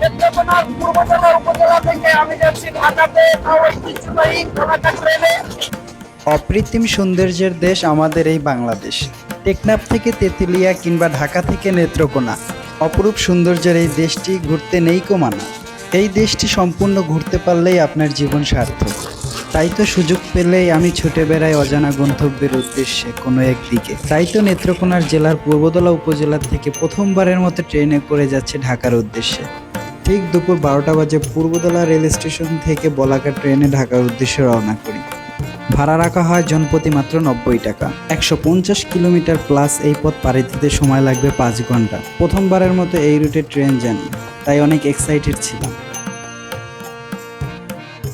নেত্রকোনার পূর্বতলা উপজেলা থেকে আমি যাচ্ছি ঢাকাতে। ঐতিহ্যবাহী ঢাকা ট্রেনে। সৌন্দর্যের দেশ আমাদের এই বাংলাদেশ। টেকনাফ থেকে তেঁতুলিয়া কিংবা ঢাকা থেকে নেত্রকোনা। অপরূপ সৌন্দর্যের এই দেশটি ঘুরতে নেই কমানা এই দেশটি সম্পূর্ণ ঘুরতে পারলেই আপনার জীবন সার্থক। তাই তো সুযোগ পেলেই আমি ছুটে বেড়াই অজানা গন্তব্যের উদ্দেশ্যে কোনো একদিকে। তাই তো নেত্রকোনার জেলার পূর্বদলা উপজেলা থেকে প্রথমবারের মতো ট্রেনে করে যাচ্ছে ঢাকার উদ্দেশ্যে। ঠিক দুপুর বারোটা বাজে পূর্বদলা রেল স্টেশন থেকে বলাকা ট্রেনে ঢাকার উদ্দেশ্যে রওনা করি। ভাড়া রাখা হয় জনপ্রতি মাত্র নব্বই টাকা। একশো পঞ্চাশ কিলোমিটার প্লাস এই পথ পাড়ি দিতে সময় লাগবে পাঁচ ঘণ্টা। প্রথমবারের মতো এই রুটে ট্রেন জানি তাই অনেক এক্সাইটেড ছিলাম।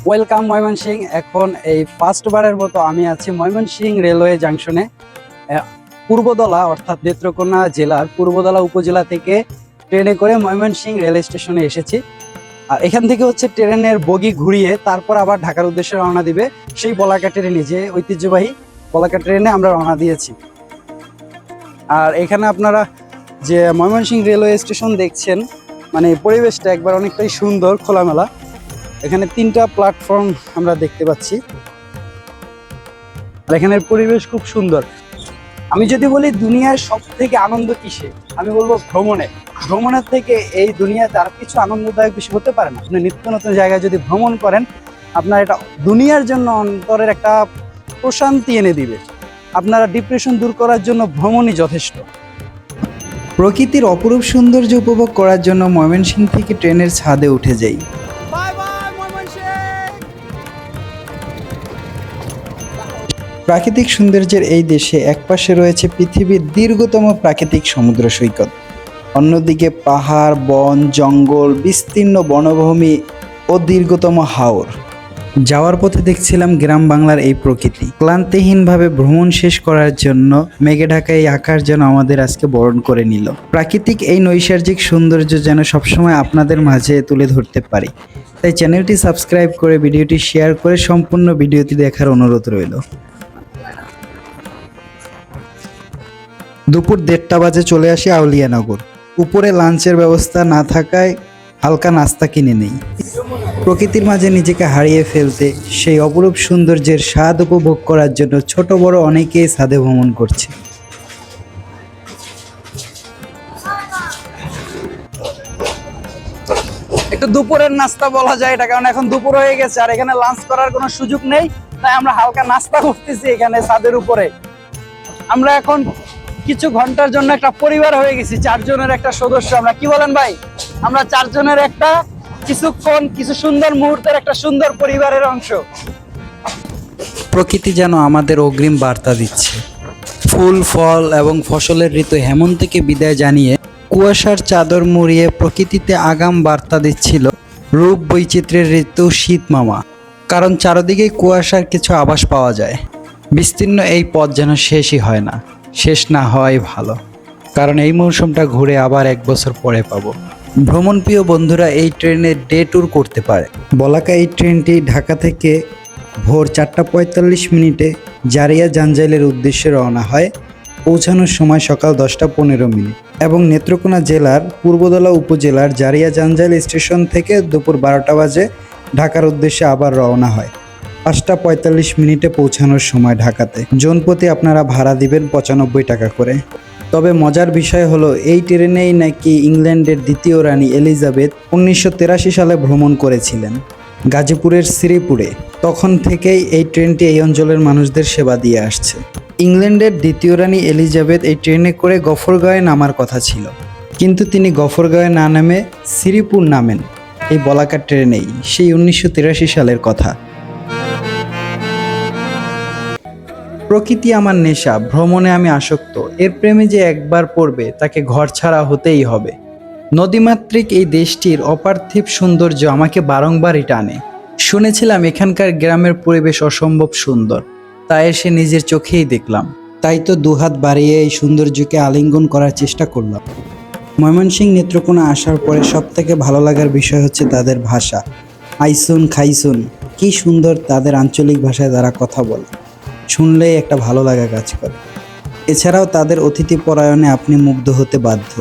ওয়েলকাম ময়মনসিং। এখন এই ফার্স্ট বারের মতো আমি আছি ময়মনসিং রেলওয়ে জাংশনে। পূর্বদলা অর্থাৎ নেত্রকোনা জেলার পূর্বদলা উপজেলা থেকে ট্রেনে করে ময়মনসিং রেল স্টেশনে এসেছি। আর এখান থেকে হচ্ছে ট্রেনের বগি ঘুরিয়ে তারপর আবার ঢাকার উদ্দেশ্যে রওনা দিবে। সেই বলাকা ট্রেনে যে ঐতিহ্যবাহী বলাকা ট্রেনে আমরা রওনা দিয়েছি। আর এখানে আপনারা যে ময়মনসিংহ রেলওয়ে স্টেশন দেখছেন মানে পরিবেশটা একবার অনেকটাই সুন্দর, খোলামেলা। এখানে তিনটা প্ল্যাটফর্ম আমরা দেখতে পাচ্ছি। আর এখানের পরিবেশ খুব সুন্দর। আমি যদি বলি দুনিয়ার সব থেকে আনন্দ কিসে? আমি বলব ভ্রমণে। ভ্রমণের থেকে এই দুনিয়াতে আর কিছু আনন্দদায়ক বিষয় হতে পারে না। আপনি নিত্য নতুন জায়গায় যদি ভ্রমণ করেন, আপনার এটা দুনিয়ার জন্য অন্তরের একটা প্রশান্তি এনে দিবে। আপনারা ডিপ্রেশন দূর করার জন্য ভ্রমণই যথেষ্ট। প্রকৃতির অপরূপ সৌন্দর্য উপভোগ করার জন্য ময়মনসিংহ থেকে ট্রেনের ছাদে উঠে যাই। প্রাকৃতিক সৌন্দর্যের এই দেশে একপাশে রয়েছে পৃথিবীর দীর্ঘতম প্রাকৃতিক সমুদ্র সৈকত। অন্যদিকে পাহাড়, বন, জঙ্গল, বিস্তীর্ণ বনভূমি ও দীর্ঘতম হাওর। যাওয়ার পথে দেখছিলাম গ্রাম বাংলার এই প্রকৃতি। ক্লান্তিহীনভাবে ভ্রমণ শেষ করার জন্য মেঘে ঢাকা এই আকার যেন আমাদের আজকে বরণ করে নিল। প্রাকৃতিক এই নৈসর্গিক সৌন্দর্য যেন সবসময় আপনাদের মাঝে তুলে ধরতে পারি। তাই চ্যানেলটি সাবস্ক্রাইব করে ভিডিওটি শেয়ার করে সম্পূর্ণ ভিডিওটি দেখার অনুরোধ রইল। দুপুর দেড়টা বাজে চলে আসি আউলিয়ানগর। উপরে লাঞ্চের ব্যবস্থা না থাকায় হালকা নাস্তা কিনে নেই। প্রকৃতির মাঝে নিজেকে হারিয়ে ফেলতে সেই অপরূপ সৌন্দর্যের স্বাদ উপভোগ করার জন্য ছোট বড় অনেকেই ছাদে ভ্রমণ করছে। একটু দুপুরের নাস্তা বলা যায় এটা, কারণ এখন দুপুর হয়ে গেছে আর এখানে লাঞ্চ করার কোনো সুযোগ নেই, তাই আমরা হালকা নাস্তা করতেছি এখানে ছাদের উপরে। আমরা এখন কিছু ঘণ্টার জন্য একটা পরিবার হয়ে গেছি, চারজনের একটা সদস্য। আমরা কি বলেন ভাই? আমরা চারজনের একটা কিছুক্ষণ কিছু সুন্দর মুহূর্তের একটা সুন্দর পরিবারের অংশ। প্রকৃতি যেন আমাদের অগ্রিম বার্তা দিচ্ছে। ফুল, ফল এবং ফসলের ঋতু হেমন্তকে বিদায় জানিয়ে কুয়াশার চাদর মুড়িয়ে প্রকৃতিতে আগাম বার্তা দিচ্ছিল রূপ বৈচিত্র্যের ঋতু শীত মামা। কারণ চারদিকে কুয়াশার কিছু আভাস পাওয়া যায়। বিস্তীর্ণ এই পথ যেন শেষই হয় না। শেষ না হওয়াই ভালো। কারণ এই মৌসুমটা ঘুরে আবার এক বছর পরে পাবো। ভ্রমণপ্রিয় বন্ধুরা, এই ট্রেনে ডে ট্যুর করতে পারে। বলাকা এই ট্রেনটি ঢাকা থেকে ভোর চারটা পঁয়তাল্লিশ মিনিটে জারিয়া জাঞ্জাইলের উদ্দেশ্যে রওনা হয়। পৌঁছানোর সময় সকাল দশটা পনেরো মিনিট এবং নেত্রকোনা জেলার পূর্বদলা উপজেলার জারিয়া জাঞ্জাইল স্টেশন থেকে দুপুর বারোটা বাজে ঢাকার উদ্দেশ্যে আবার রওনা হয়। পাঁচটা পঁয়তাল্লিশ মিনিটে পৌঁছানোর সময় ঢাকাতে। জনপ্রতি আপনারা ভাড়া দিবেন পঁচানব্বই টাকা করে। তবে মজার বিষয় হলো, এই ট্রেনেই নাকি ইংল্যান্ডের দ্বিতীয় রানী এলিজাবেথ উনিশশো সালে ভ্রমণ করেছিলেন, গাজীপুরের শ্রীপুরে। তখন থেকেই এই ট্রেনটি এই অঞ্চলের মানুষদের সেবা দিয়ে আসছে। ইংল্যান্ডের দ্বিতীয় রানী এলিজাবেথ এই ট্রেনে করে গফরগাঁয়ে নামার কথা ছিল। কিন্তু তিনি গফরগাঁয়ে না নামে শ্রীপুর নামেন। এই বলাকা ট্রেনেই, সেই উনিশশো তিরাশি সালের কথা। প্রকৃতি আমার নেশা, ভ্রমণে আমি আসক্ত। এর প্রেমে যে একবার পড়বে, তাকে ঘর ছাড়া হতেই হবে। নদীমাতৃক এই দেশটির অপার্থিব সৌন্দর্য আমাকে বারংবারই টানে। শুনেছিলাম এখানকার গ্রামের পরিবেশ অসম্ভব সুন্দর। তাই এসে নিজের চোখেই দেখলাম। তাই তো দুহাত বাড়িয়ে এই সৌন্দর্যকে আলিঙ্গন করার চেষ্টা করলাম। ময়মনসিংহ নেত্রকোনা আসার পরে সব থেকে ভালো লাগার বিষয় হচ্ছে তাদের ভাষা। আইসুন, খাইসুন, কি সুন্দর তাদের আঞ্চলিক ভাষায় তারা কথা বলে। শুনলেই একটা ভালো লাগা কাজ করে। এছাড়াও তাদের অতিথি পরায়ণে আপনি মুগ্ধ হতে বাধ্য।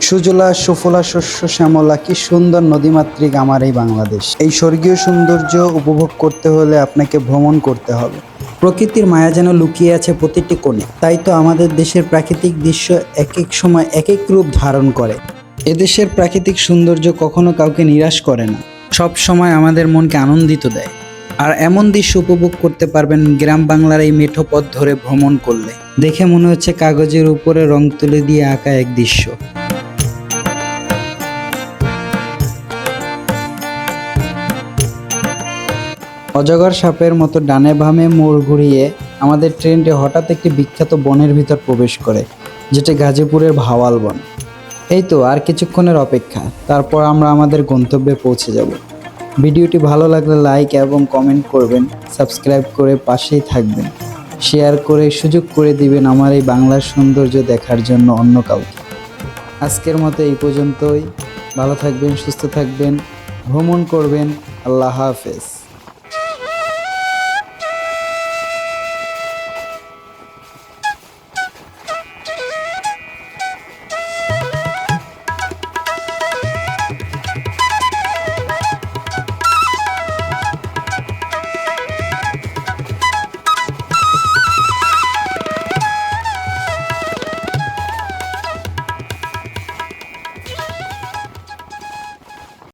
সুজলা, সুফলা, শস্য, শ্যামলা, কি সুন্দর নদীমাতৃক আমার এই বাংলাদেশ। এই স্বর্গীয় সৌন্দর্য উপভোগ করতে হলে আপনাকে ভ্রমণ করতে হবে। প্রকৃতির মায়া যেন লুকিয়ে আছে প্রতিটি কোণে। তাই তো আমাদের দেশের প্রাকৃতিক দৃশ্য এক এক সময় এক এক রূপ ধারণ করে। এদেশের প্রাকৃতিক সৌন্দর্য কখনো কাউকে নিরাশ করে না। সব সময় আমাদের মনকে আনন্দিত দেয়। আর এমন দৃশ্য উপভোগ করতে পারবেন গ্রাম বাংলার এই মেঠো পথ ধরে ভ্রমণ করলে। দেখে মনে হচ্ছে কাগজের উপরে রং তুলে দিয়ে আঁকা এক দৃশ্য। অজগর সাপের মতো ডানে বামে মোড় ঘুরিয়ে আমাদের ট্রেনটি হঠাৎ একটি বিখ্যাত বনের ভিতর প্রবেশ করে, যেটি গাজীপুরের ভাওয়াল বন। এই তো, আর কিছুক্ষণের অপেক্ষা। তারপর আমরা আমাদের গন্তব্যে পৌঁছে যাব। ভিডিওটি ভালো লাগলে লাইক এবং কমেন্ট করবেন সাবস্ক্রাইব করে পাশেই থাকবেন। শেয়ার করে সুযোগ করে দিবেন আমার এই বাংলার সৌন্দর্য দেখার জন্য অন্য কাউকে। আজকের মতো এই পর্যন্তই। ভালো থাকবেন, সুস্থ থাকবেন। ভ্রমণ করবেন। আল্লাহ হাফেজ।